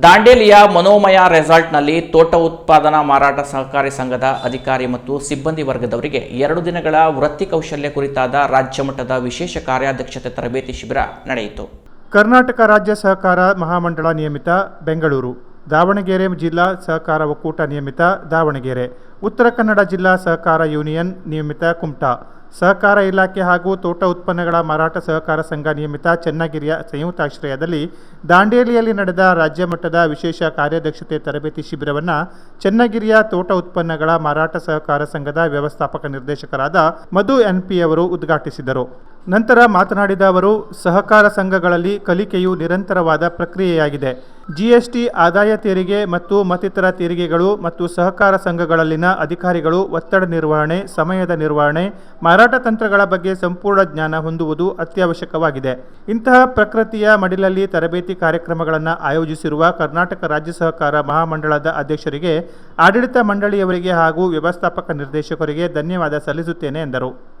ದಾಂಡೇಲಿಯ ಮನೋಮಯ ರೆಸಾರ್ಟ್ನಲ್ಲಿ ತೋಟ ಉತ್ಪಾದನಾ ಮಾರಾಟ ಸಹಕಾರಿ ಸಂಘದ ಅಧಿಕಾರಿ ಮತ್ತು ಸಿಬ್ಬಂದಿ ವರ್ಗದವರಿಗೆ ಎರಡು ದಿನಗಳ ವೃತ್ತಿ ಕೌಶಲ್ಯ ಕುರಿತಾದ ರಾಜ್ಯ ಮಟ್ಟದ ವಿಶೇಷ ಕಾರ್ಯಾಧ್ಯಕ್ಷತೆ ತರಬೇತಿ ಶಿಬಿರ ನಡೆಯಿತು. ಕರ್ನಾಟಕ ರಾಜ್ಯ ಸಹಕಾರ ಮಹಾಮಂಡಳ ನಿಯಮಿತ, ಬೆಂಗಳೂರು. ದಾವಣಗೆರೆ ಜಿಲ್ಲಾ ಸಹಕಾರ ಒಕ್ಕೂಟ ನಿಯಮಿತ, ದಾವಣಗೆರೆ. ಉತ್ತರ ಕನ್ನಡ ಜಿಲ್ಲಾ ಸಹಕಾರ ಯೂನಿಯನ್ ನಿಯಮಿತ ಕುಮಟಾ. ಸಹಕಾರ ಇಲಾಖೆ ಹಾಗೂ ತೋಟ ಉತ್ಪನ್ನಗಳ ಮಾರಾಟ ಸಹಕಾರ ಸಂಘ ನಿಯಮಿತ ಚನ್ನಗಿರಿಯ ಸಂಯುಕ್ತಾಶ್ರಯದಲ್ಲಿ ದಾಂಡೇಲಿಯಲ್ಲಿ ನಡೆದ ರಾಜ್ಯ ಮಟ್ಟದ ವಿಶೇಷ ಕಾರ್ಯದಕ್ಷತೆ ತರಬೇತಿ ಶಿಬಿರವನ್ನು ಚನ್ನಗಿರಿಯ ತೋಟ ಉತ್ಪನ್ನಗಳ ಮಾರಾಟ ಸಹಕಾರ ಸಂಘದ ವ್ಯವಸ್ಥಾಪಕ ನಿರ್ದೇಶಕರಾದ ಮಧು ಎನ್ ಪಿ ಅವರು ಉದ್ಘಾಟಿಸಿದರು. ನಂತರ ಮಾತನಾಡಿದ ಅವರು, ಸಹಕಾರ ಸಂಘಗಳಲ್ಲಿ ಕಲಿಕೆಯು ನಿರಂತರವಾದ ಪ್ರಕ್ರಿಯೆಯಾಗಿದೆ. ಜಿಎಸ್ಟಿ ಆದಾಯ ತೆರಿಗೆ ಮತ್ತು ಮತ್ತಿತರ ತೆರಿಗೆಗಳು ಮತ್ತು ಸಹಕಾರ ಸಂಘಗಳಲ್ಲಿನ ಅಧಿಕಾರಿಗಳು ಒತ್ತಡ ನಿರ್ವಹಣೆ, ಸಮಯದ ನಿರ್ವಹಣೆ, ಮಾರಾಟ ತಂತ್ರಗಳ ಬಗ್ಗೆ ಸಂಪೂರ್ಣ ಜ್ಞಾನ ಹೊಂದುವುದು ಅತ್ಯವಶ್ಯಕವಾಗಿದೆ. ಇಂತಹ ಪ್ರಕೃತಿಯ ಮಡಿಲಲ್ಲಿ ತರಬೇತಿ ಕಾರ್ಯಕ್ರಮಗಳನ್ನು ಆಯೋಜಿಸಿರುವ ಕರ್ನಾಟಕ ರಾಜ್ಯ ಸಹಕಾರ ಮಹಾಮಂಡಳದ ಅಧ್ಯಕ್ಷರಿಗೆ, ಆಡಳಿತ ಮಂಡಳಿಯವರಿಗೆ ಹಾಗೂ ವ್ಯವಸ್ಥಾಪಕ ನಿರ್ದೇಶಕರಿಗೆ ಧನ್ಯವಾದ ಸಲ್ಲಿಸುತ್ತೇನೆ ಎಂದರು.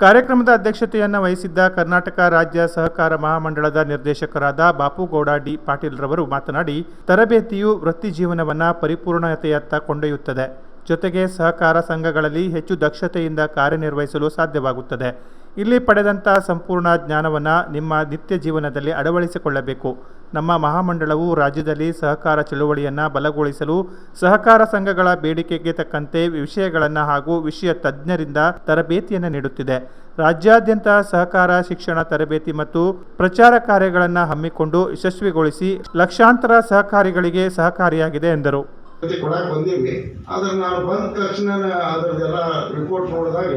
ಕಾರ್ಯಕ್ರಮದ ಅಧ್ಯಕ್ಷತೆಯನ್ನು ವಹಿಸಿದ್ದ ಕರ್ನಾಟಕ ರಾಜ್ಯ ಸಹಕಾರ ಮಹಾಮಂಡಳದ ನಿರ್ದೇಶಕರಾದ ಬಾಪುಗೌಡ ಡಿ ಪಾಟೀಲ್ರವರು ಮಾತನಾಡಿ, ತರಬೇತಿಯು ವೃತ್ತಿ ಜೀವನವನ್ನು ಪರಿಪೂರ್ಣತೆಯತ್ತ ಕೊಂಡೊಯ್ಯುತ್ತದೆ. ಜೊತೆಗೆ ಸಹಕಾರ ಸಂಘಗಳಲ್ಲಿ ಹೆಚ್ಚು ದಕ್ಷತೆಯಿಂದ ಕಾರ್ಯನಿರ್ವಹಿಸಲು ಸಾಧ್ಯವಾಗುತ್ತದೆ. ಇಲ್ಲಿ ಪಡೆದಂಥ ಸಂಪೂರ್ಣ ಜ್ಞಾನವನ್ನು ನಿಮ್ಮ ನಿತ್ಯ ಜೀವನದಲ್ಲಿ ಅಳವಡಿಸಿಕೊಳ್ಳಬೇಕು. ನಮ್ಮ ಮಹಾಮಂಡಳವು ರಾಜ್ಯದಲ್ಲಿ ಸಹಕಾರ ಚಳುವಳಿಯನ್ನು ಬಲಗೊಳಿಸಲು ಸಹಕಾರ ಸಂಘಗಳ ಬೇಡಿಕೆಗೆ ತಕ್ಕಂತೆ ವಿಷಯಗಳನ್ನು ಹಾಗೂ ವಿಷಯ ತಜ್ಞರಿಂದ ತರಬೇತಿಯನ್ನು ನೀಡುತ್ತಿದೆ. ರಾಜ್ಯಾದ್ಯಂತ ಸಹಕಾರ ಶಿಕ್ಷಣ ತರಬೇತಿ ಮತ್ತು ಪ್ರಚಾರ ಕಾರ್ಯಗಳನ್ನು ಹಮ್ಮಿಕೊಂಡು ಯಶಸ್ವಿಗೊಳಿಸಿ ಲಕ್ಷಾಂತರ ಸಹಕಾರಿಗಳಿಗೆ ಸಹಕಾರಿಯಾಗಿದೆ ಎಂದರು. ಕೊಡಕ್ಕೆ ಆದ್ರೆ ರಿಪೋರ್ಟ್ ನೋಡಿದಾಗ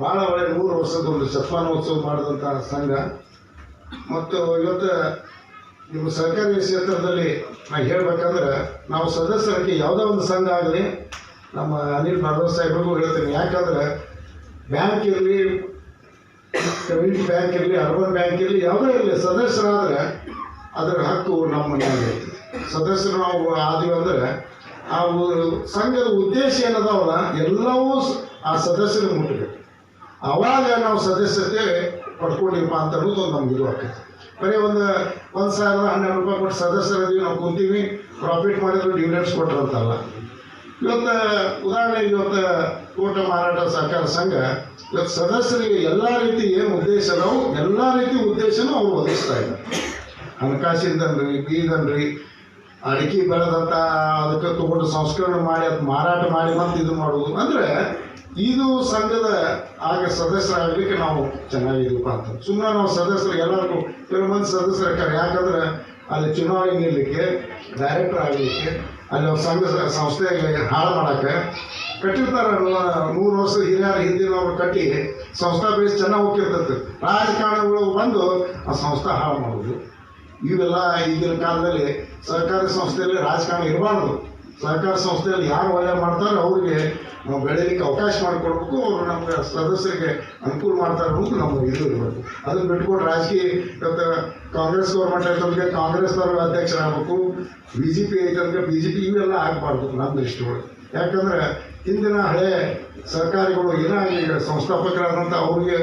ಭಾಳ ಒಳ್ಳೆ ನೂರು ವರ್ಷದ ಒಂದು ಶತಮಾನೋತ್ಸವ ಮಾಡಿದಂಥ ಸಂಘ. ಮತ್ತು ಇವತ್ತು ನಿಮ್ಮ ಸರ್ಕಾರಿ ಕ್ಷೇತ್ರದಲ್ಲಿ ನಾ ಹೇಳ್ಬೇಕಂದ್ರೆ ನಾವು ಸದಸ್ಯರಿಗೆ ಯಾವುದೋ ಒಂದು ಸಂಘ ಆಗಲಿ, ನಮ್ಮ ಅನಿಲ್ ಭಾಗವತ್ ಸಾಹೇಬ್ರಿಗೂ ಹೇಳ್ತೀನಿ. ಯಾಕಂದ್ರೆ ಬ್ಯಾಂಕ್ ಇರಲಿ ಕಮ್ಯುನಿಟಿ ಬ್ಯಾಂಕ್ ಇರಲಿ, ಅರ್ಬನ್ ಬ್ಯಾಂಕ್ ಇರಲಿ, ಯಾವುದೇ ಇರಲಿ, ಸದಸ್ಯರಾದರೆ ಅದರ ಹಕ್ಕು ನಮ್ಮ ಮನೆಯಲ್ಲಿ. ಸದಸ್ಯರು ನಾವು ಆದಿ ಅಂದರೆ ಆ ಸಂಘದ ಉದ್ದೇಶ ಏನದವಲ್ಲ, ಎಲ್ಲವೂ ಆ ಸದಸ್ಯರಿಗೆ ಮುಟ್ಟಬೇಕು ಅವಾಗ ನಾವು ಸದಸ್ಯತೆ ಪಡ್ಕೊಂಡಿಪ್ಪ ಅಂತ ಅನ್ನೋದು ನಮ್ಗೆ ಇದು ಆಗ್ತೈತಿ. ಬರೀ ಒಂದು ಒಂದು ಸಾವಿರದ ಹನ್ನೆರಡು ರೂಪಾಯಿ ಕೊಟ್ಟು ಸದಸ್ಯರದೀವಿ ನಾವು ಕುಂತೀವಿ ಪ್ರಾಫಿಟ್ ಮಾಡಿದ್ರು ಡಿವಿಡೆಂಡ್ಸ್ ಕೊಟ್ಟರು ಅಂತಲ್ಲ. ಇವತ್ತು, ಉದಾಹರಣೆಗೆ ಇವತ್ತು ತೋಟ ಮಾರಾಟ ಸಹಕಾರ ಸಂಘ, ಇವತ್ತು ಸದಸ್ಯರಿಗೆ ಎಲ್ಲ ರೀತಿ ಏನು ಉದ್ದೇಶ ಅದಾವು, ಎಲ್ಲ ರೀತಿ ಉದ್ದೇಶನೂ ಅವ್ರು ಒದಗಿಸ್ತಾ ಇದ್ದಾರೆ. ಹಣಕಾಸಿಂದನ್ರಿ ಬೀದನ್ರಿ ಅಡಿಕೆ ಬೆಳೆದಂಥ ಅದಕ್ಕೆ ತಗೊಂಡು ಸಂಸ್ಕರಣೆ ಮಾಡಿ, ಅದು ಮಾರಾಟ ಮಾಡಿ ಮತ್ತೆ ಇದು ಮಾಡೋದು ಅಂದರೆ ಇದು ಸಂಘದ ಆಗ ಸದಸ್ಯರಾಗಲಿಕ್ಕೆ ನಾವು ಚೆನ್ನಾಗಿದ್ದೀವಪ್ಪ ಅಂತ. ಸುಮ್ಮನೆ ನಾವು ಸದಸ್ಯರು ಎಲ್ಲರಿಗೂ ಕೆಲವು ಮಂದಿ ಸದಸ್ಯರು ಇರ್ತಾರೆ. ಯಾಕಂದ್ರೆ ಅಲ್ಲಿ ಚುನಾವಣೆ ನಿಲ್ಲಲಿಕ್ಕೆ ಡೈರೆಕ್ಟರ್ ಆಗಲಿಕ್ಕೆ, ಅಲ್ಲಿ ಅವ್ರ ಸಂಘ ಸಂಸ್ಥೆಗೆ ಹಾಳು ಮಾಡೋಕ್ಕೆ ಕಟ್ಟಿರ್ತಾರೆ ನೂರು ವರ್ಷ ಹಿರಿಯರ ಹಿಂದಿನವರು ಕಟ್ಟಿ ಸಂಸ್ಥಾ ಬೇಸ್ ಚೆನ್ನಾಗಿ ಹೋಗ್ತಿರ್ತೈತೆ. ರಾಜಕಾರಣಗಳು ಬಂದು ಆ ಸಂಸ್ಥೆ ಹಾಳು ಮಾಡೋದು. ಇವೆಲ್ಲ ಈಗಿನ ಕಾಲದಲ್ಲಿ ಸರ್ಕಾರಿ ಸಂಸ್ಥೆಯಲ್ಲಿ ರಾಜಕಾರಣ ಇರಬಾರ್ದು. ಸರ್ಕಾರ ಸಂಸ್ಥೆಯಲ್ಲಿ ಯಾರು ಒಳ್ಳೆ ಮಾಡ್ತಾರೋ ಅವ್ರಿಗೆ ನಾವು ಬೆಳೀಲಿಕ್ಕೆ ಅವಕಾಶ ಮಾಡಿಕೊಡ್ಬೇಕು, ಅವರು ನಮ್ಗೆ ಸದಸ್ಯರಿಗೆ ಅನುಕೂಲ ಮಾಡ್ತಾರೆ ಅನ್ನೋದು ನಮ್ಗೆ ಇದು ಇರಬೇಕು ಅದನ್ನ ಬಿಟ್ಕೊಂಡು ರಾಜಕೀಯ ಕಾಂಗ್ರೆಸ್ ಗೌರ್ಮೆಂಟ್ ಐತಂದ್ರೆ ಕಾಂಗ್ರೆಸ್ ಅಧ್ಯಕ್ಷರಾಗಬೇಕು ಬಿ ಜೆ ಪಿ ಐತಂದ್ರೆ ಬಿ ಜೆ ಪಿ ಇವೆಲ್ಲ ಆಗಬಾರ್ದು ನಮ್ಮ ದೃಷ್ಟಿಗಳು ಯಾಕಂದ್ರೆ ಹಿಂದಿನ ಹಳೆ ಸರ್ಕಾರಿಗಳು ಏನೋ ಈಗ ಸಂಸ್ಥಾಪಕರಾದಂಥ ಅವ್ರಿಗೆ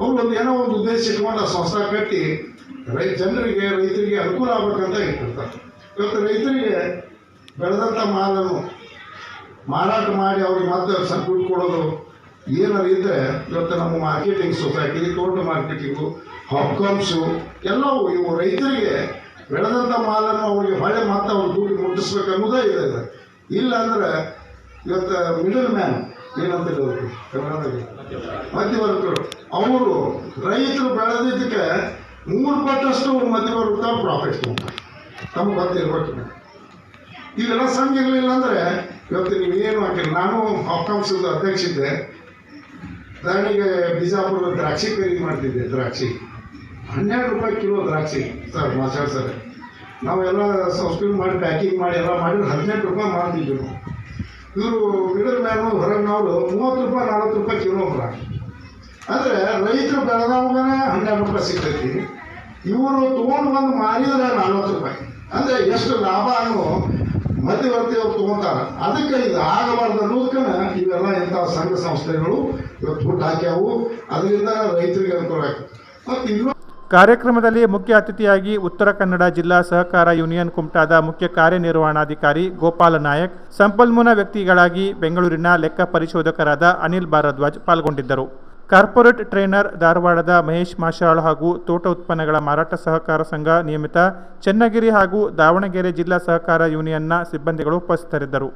ಅವ್ರು ಒಂದು ಏನೋ ಒಂದು ಉದ್ದೇಶ ಇಟ್ಕೊಂಡು ಆ ಸಂಸ್ಥಾ ಕಟ್ಟಿ ರೈ, ಜನರಿಗೆ, ರೈತರಿಗೆ ಅನುಕೂಲ ಆಗ್ಬೇಕಂತ ಇಟ್ಟಿರ್ತಾರೆ. ಇವತ್ತು ರೈತರಿಗೆ ಬೆಳೆದಂಥ ಮಾಲನ್ನು ಮಾರಾಟ ಮಾಡಿ ಅವ್ರಿಗೆ ಮತ್ತೆ ಸ್ವಲ್ಪ ದುಡ್ಡು ಕೊಡೋದು. ಏನಾರು ಇದ್ದರೆ ಇವತ್ತು ನಮ್ಮ ಮಾರ್ಕೆಟಿಂಗ್ ಸೊಸೈಟಿ ತೋಟ ಮಾರ್ಕೆಟಿಂಗು ಹಾಪ್ಕಾಮ್ಸು ಎಲ್ಲವೂ ಇವು ರೈತರಿಗೆ ಬೆಳೆದಂಥ ಮಾಲನ್ನು ಅವ್ರಿಗೆ ಹೊಳೆ ಮತ್ತೆ ಅವ್ರು ದುಡ್ಡು ಮುಟ್ಟಿಸ್ಬೇಕು ಅನ್ನೋದೇ ಇದೆ. ಇಲ್ಲ ಅಂದ್ರೆ ಇವತ್ತು ಮಿಡಲ್ ಮ್ಯಾನ್ ಏನಂತ ಹೇಳೋದು ಕರ್ನಾಟಕ ಮಧ್ಯವರ್ಗರು. ಅವರು ರೈತರು ಬೆಳೆದಿದ್ದಕ್ಕೆ ಮೂರು ಪಟ್ಟಷ್ಟು ಮಧ್ಯವರ್ಗ ಪ್ರಾಫಿಟ್ ತೊಗೊಂತಾರೆ ತಮಗೆ ಗೊತ್ತಿರ್ಬೇಕು ಇವೆಲ್ಲ ಸಂಘ ಇರಲಿಲ್ಲ ಅಂದರೆ ಇವತ್ತು ಏನು ಹಾಕಿಲ್ಲ. ನಾನು ಹಾಪ್ಕಾಮ್ಸದ ಅಧ್ಯಕ್ಷ ಇದ್ದೆ. ಉದಾಹರಣೆಗೆ ಬಿಜಾಪುರದ ದ್ರಾಕ್ಷಿ ಖರೀದಿ ಮಾಡ್ತಿದ್ದೆ, ದ್ರಾಕ್ಷಿ. ಹನ್ನೆರಡು ರೂಪಾಯಿ ಕಿಲೋ ದ್ರಾಕ್ಷಿ ಸರ್, ಮಾಸ್ಟರ್ ಸರ್. ನಾವೆಲ್ಲ ಸಬ್ಸ್ಕ್ರೀನ್ ಮಾಡಿ, ಪ್ಯಾಕಿಂಗ್ ಮಾಡಿ, ಎಲ್ಲ ಮಾಡಿದ್ರೆ ಹದಿನೆಂಟು ರೂಪಾಯಿ ಮಾಡ್ತಿದ್ವಿ ನಾವು. ಇವರು ಮಿಡಲ್ ಮ್ಯಾನು ಹೊರಗೆ ನಾವು ಮೂವತ್ತು ರೂಪಾಯಿ, ನಲ್ವತ್ತು ರೂಪಾಯಿ ಕಿಲೋ ಹೊರ ಆದರೆ ರೈತರು ಬೆಳೆದವಾಗನೇ ಹನ್ನೆರಡು ರೂಪಾಯಿ ಸಿಗ್ತೈತಿ. ಇವರು ತೊಗೊಂಡು ಬಂದು ಮಾರಿದ್ರೆ ನಲ್ವತ್ತು ರೂಪಾಯಿ. ಅಂದರೆ ಎಷ್ಟು ಲಾಭ ಅನ್ನೋ ಮಧ್ಯವರ್ತಿಯವರು ತಗೊಂಡಾರ. ಅದಕ್ಕೆ ಇದು ಆಗಬಾರ್ದು ಅನ್ನೋದಕ್ಕನ ಇವೆಲ್ಲ ಇಂತಹ ಸಂಘ ಸಂಸ್ಥೆಗಳು. ಇವತ್ತು ಹುಟ್ಟು ಹಾಕ್ಯಾವು. ಅದರಿಂದ ರೈತರಿಗೆ ಅನುಕೂಲ ಆಗ್ತದೆ ಇನ್ನೂ ಕಾರ್ಯಕ್ರಮದಲ್ಲಿ ಮುಖ್ಯ ಅತಿಥಿಯಾಗಿ ಉತ್ತರ ಕನ್ನಡ ಜಿಲ್ಲಾ ಸಹಕಾರ ಯೂನಿಯನ್ ಕುಮಟಾದ ಮುಖ್ಯ ಕಾರ್ಯನಿರ್ವಹಣಾಧಿಕಾರಿ ಗೋಪಾಲ ನಾಯಕ್, ಸಂಪನ್ಮೂಲ ವ್ಯಕ್ತಿಗಳಾಗಿ ಬೆಂಗಳೂರಿನ ಲೆಕ್ಕ ಪರಿಶೋಧಕರಾದ ಅನಿಲ್ ಭಾರದ್ವಾಜ್ ಪಾಲ್ಗೊಂಡಿದ್ದರು. ಕಾರ್ಪೊರೇಟ್ ಟ್ರೈನರ್ ಧಾರವಾಡದ ಮಹೇಶ್ ಮಾಶಾಳ್ ಹಾಗೂ ತೋಟ ಉತ್ಪನ್ನಗಳ ಮಾರಾಟ ಸಹಕಾರ ಸಂಘ ನಿಯಮಿತ ಚನ್ನಗಿರಿ ಹಾಗೂ ದಾವಣಗೆರೆ ಜಿಲ್ಲಾ ಸಹಕಾರ ಯೂನಿಯನ್ನ ಸಿಬ್ಬಂದಿಗಳು ಉಪಸ್ಥಿತರಿದ್ದರು.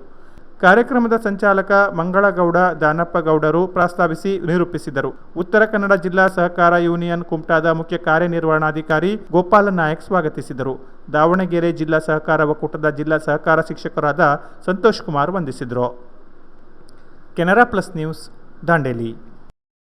ಕಾರ್ಯಕ್ರಮದ ಸಂಚಾಲಕ ಮಂಗಳಗೌಡ ದಾನಪ್ಪಗೌಡರು ಪ್ರಸ್ತಾವಿಸಿ ನಿರೂಪಿಸಿದರು. ಉತ್ತರ ಕನ್ನಡ ಜಿಲ್ಲಾ ಸಹಕಾರ ಯೂನಿಯನ್ ಕುಮಟಾದ ಮುಖ್ಯ ಕಾರ್ಯನಿರ್ವಹಣಾಧಿಕಾರಿ ಗೋಪಾಲ ನಾಯಕ್ ಸ್ವಾಗತಿಸಿದರು. ದಾವಣಗೆರೆ ಜಿಲ್ಲಾ ಸಹಕಾರ ಒಕ್ಕೂಟದ ಜಿಲ್ಲಾ ಸಹಕಾರ ಶಿಕ್ಷಕರಾದ ಸಂತೋಷ್ ಕುಮಾರ್ ವಂದಿಸಿದರು. Canara plus news, Dandeli.